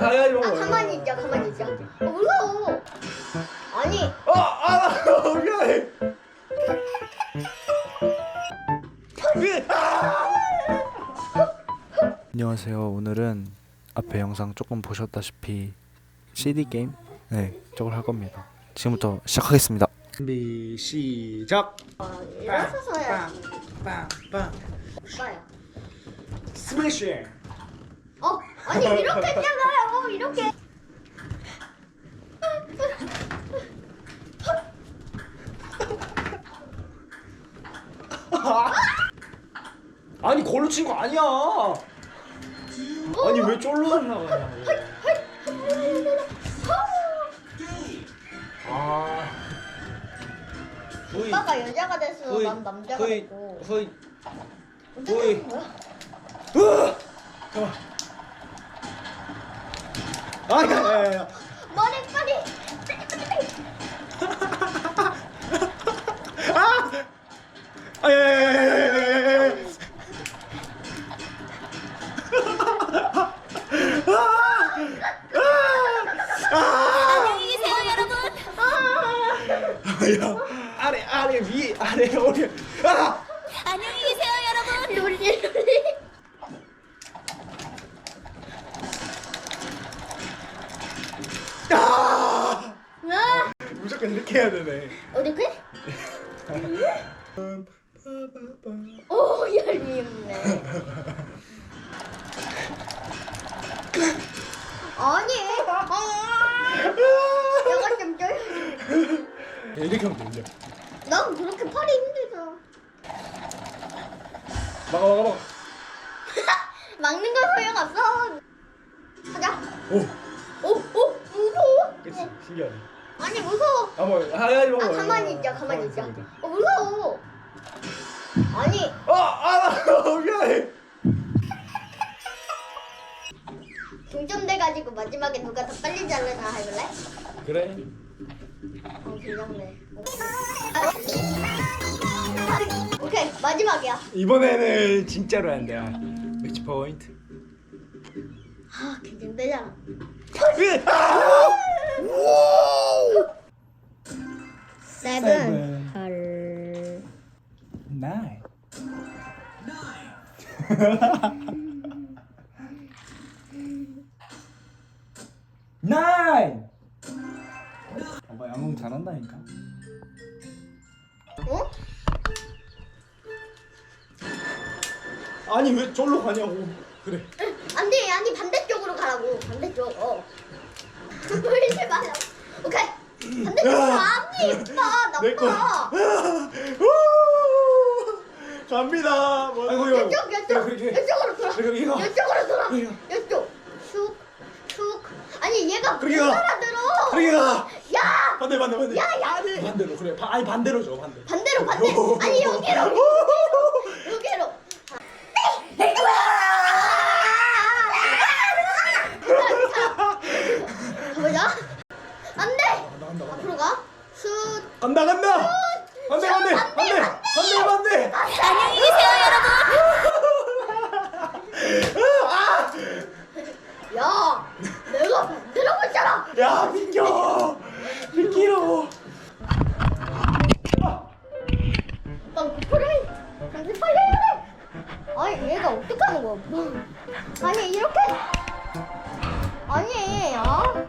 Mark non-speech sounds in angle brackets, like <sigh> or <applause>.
하지 마. 아 가만히 있자 가만히 있자 어, 무서워 아니 어, 아, 미안해. 안녕하세요. 오늘은 앞에 영상 조금 보셨다시피 CD 게임 네 저걸 할 겁니다. 지금부터 시작하겠습니다. 준비 시작. 어, 일어서서 해야지 빵빵. 오빠야 스매시. 어 아니 이렇게 했잖아요 이렇게 아니 걸로 친 거 아니야. 아니 왜 쫄로 나가냐. 아. 후이 오빠가 여자가 됐어 후이 난 남자가 후이 됐고 후이 후이. 된 거야? 으아! 잠깐. 아, 야, 야, 야, 야. 머리 빨리 아, 야, 야, 야, 야, 야, 야, 야, 야. 안녕히 계세요 여러분 아, 야. 아래, 아래, 위, 아래, 오래. 아! 안녕히 계세요 여러분 롤리 롤리 아! 아 무조건 <laughs> 이렇게 해야 되네. 그? <laughs> 오 열리네 아니 아 내가 좀 쩔. 야, 이렇게 하면 되죠. 난 그렇게 팔이 힘들어 막아, 막아, 막아. <laughs> 막는 건 소용없어 가자 오, 오 오 무서워 그치, 신기하네. 아니 무서워 아, 뭐, 하지 마. 아 가만히 있자 가만히 있자 어 무서워 아니 아, 아, 나 미안해. 동점돼가지고 마지막에 누가 더 빨리 잘라나 해볼래? 그래. 어 아, 오케이 마지막이야 이번에는 진짜로 안 돼. 아, 매치 포인트. 아 긴장되잖아 아! 헐 나인. 나인. 봐봐 양궁 잘한다니까. 어? 아니 왜 절로 가냐고. 그래. 안돼 아니 반대쪽으로 가라고 반대쪽 어 돌리지 말라 오케이 반대쪽으로 아니 이뻐 내 거. 나빠 우! <laughs> 갑니다. 뭐. 아이고 이거. 이쪽 이쪽. 이쪽으로 돌아 이거. 이쪽으로 돌아 이쪽 슉슉 아니 얘가 못 그래, 이거. 알아들어 가. 야 반대 반대 반대. 야, 야. 반대로 그래. 바, 아니 반대로 줘 반대. 반대로 반대 아니 여기로 여기로 가보자 <laughs> 안돼 나간다. 간다 간다. 반대 반대 반대 반대 반대. 안녕히 계세요 여러분 야 내가 반대로 했잖아 야 비켜. 비키로. 난 고프를 당신 빨리 해야 돼 아니 얘가 어떻게 하는 거야 뭐. 아니 이렇게 아니 아